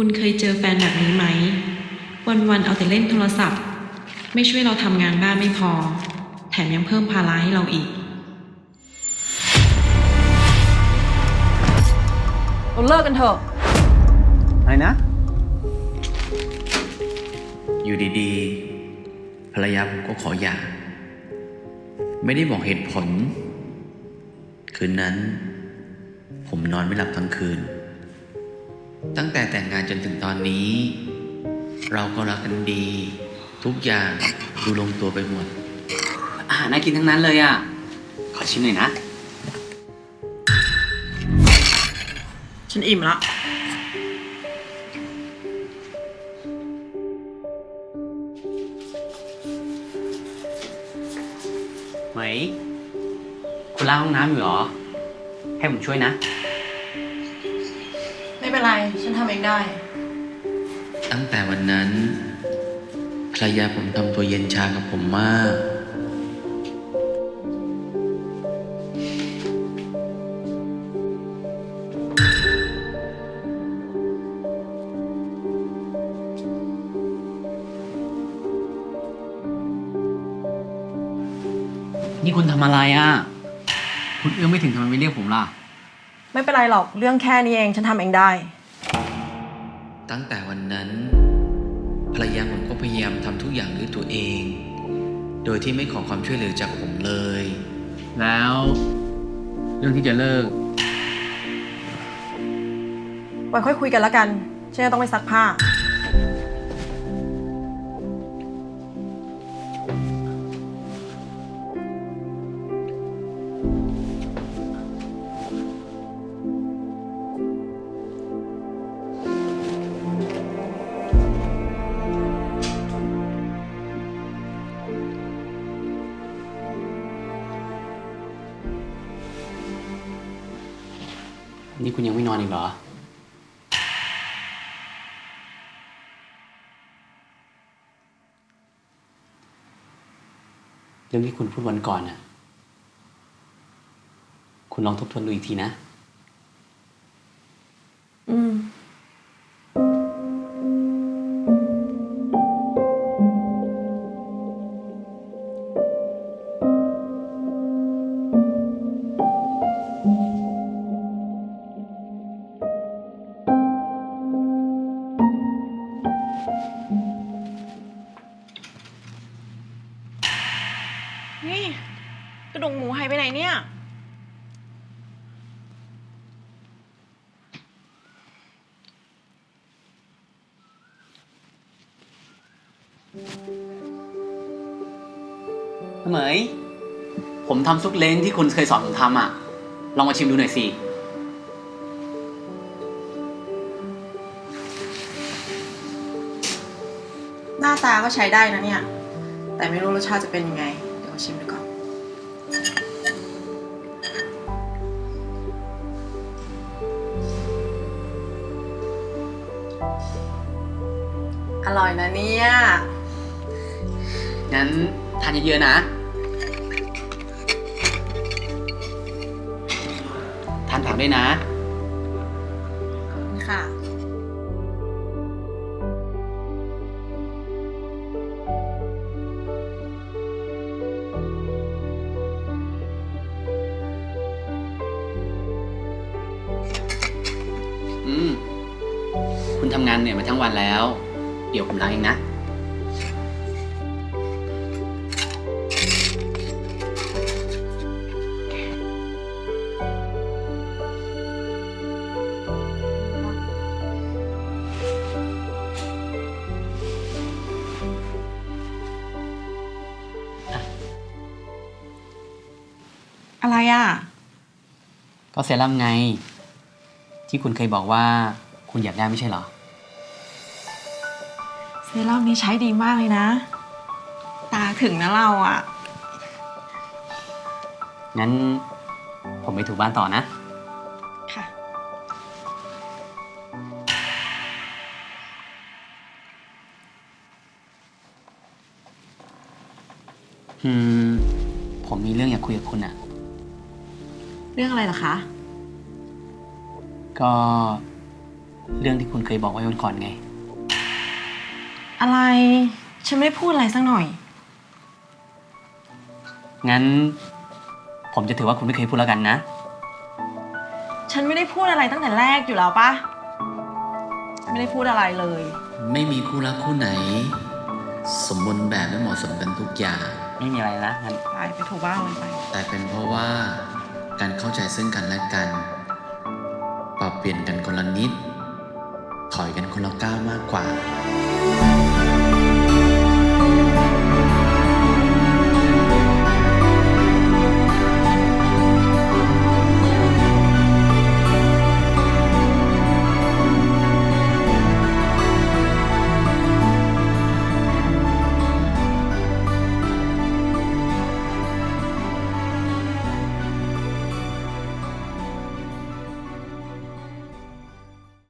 คุณเคยเจอแฟนแบบนี้ไหม วันๆเอาแต่เล่นโทรศัพท์ ไม่ช่วยเราทำงานบ้านไม่พอ แถมยังเพิ่มภาระให้เราอีก เราเลิกกันเถอะ อะไรนะ อยู่ดีๆ ภรรยาผมก็ขอหย่า ไม่ได้บอกเหตุผล คืนนั้น ผมนอนไม่หลับทั้งคืน ตั้งแต่แต่งงานจนถึงตอนนี้ เราก็รักกันดี ทุกอย่างดูลงตัวไปหมด อาหารน่ากินทั้งนั้นเลยอะ ขอชิมหน่อยนะ ฉันอิ่มละไหม คุณล้างห้องน้ำอยู่เหรอ ให้ผมช่วยนะ ไม่เป็นไร ฉันทำเองได้ ตั้งแต่วันนั้นภรรยาผมทำตัวเย็นชากับผมมาก นี่คุณทำอะไรอะ คุณเอื้อมไม่ถึงทำไมไม่เรียกผมล่ะ ไม่เป็นไรหรอกเรื่องแค่นี้เองฉันทำเองได้ ตั้งแต่วันนั้น ภรรยาผมก็พยายามทำทุกอย่างด้วยตัวเอง โดยที่ไม่ขอความช่วยเหลือจากผมเลย แล้วเรื่องที่จะเลิก ไว้ค่อยคุยกันแล้วกันฉันจะต้องไปซักผ้า นี่คุณยังไม่นอนอีกเหรอ เรื่องที่คุณพูดวันก่อนน่ะ คุณลองทบทวนดูอีกทีนะ กระดูกหมูหายไปไหนเนี่ย เหมย ผมทำซุปเล้งที่คุณเคยสอนผมทำอะ ลองมาชิมดูหน่อยสิ หน้าตาก็ใช้ได้นะเนี่ย แต่ไม่รู้รสชาติจะเป็นยังไง เดี๋ยวชิมดูก่อน อร่อยนะเนี่ย งั้นทานเยอะๆนะ ทานผักด้วยนะ ค่ะ อืม คุณทำงานเหนื่อยมาทั้งวันแล้ว เดี๋ยวผมล้างเองนะ อะไรอะ ก็เซรั่มไง ที่คุณเคยบอกว่าคุณอยากได้ไม่ใช่เหรอ เซรั่มนี้ใช้ดีมากเลยนะ ตาถึงนะเราอะ งั้นผมไปถูบ้านต่อนะ ค่ะ อืม ผมมีเรื่องอยากคุยกับคุณอะเรื่องอะไรล่ะคะ ก็เรื่องที่คุณเคยบอกไว้วันก่อนไง อะไร ฉันไม่ได้พูดอะไรสักหน่อย งั้น ผมจะถือว่าคุณไม่เคยพูดแล้วกันนะ ฉันไม่ได้พูดอะไรตั้งแต่แรกอยู่แล้วปะไม่ได้พูดอะไรเลย ไม่มีคู่รักคู่ไหน สมบูรณ์แบบและเหมาะสมกันทุกอย่าง ไม่มีอะไรนะงั้นไปไปถูบ้านมันไป แต่เป็นเพราะว่าการเข้าใจซึ่งกันและกัน ปรับเปลี่ยนกันคนละนิด ถอยกันคนละก้าวมากกว่า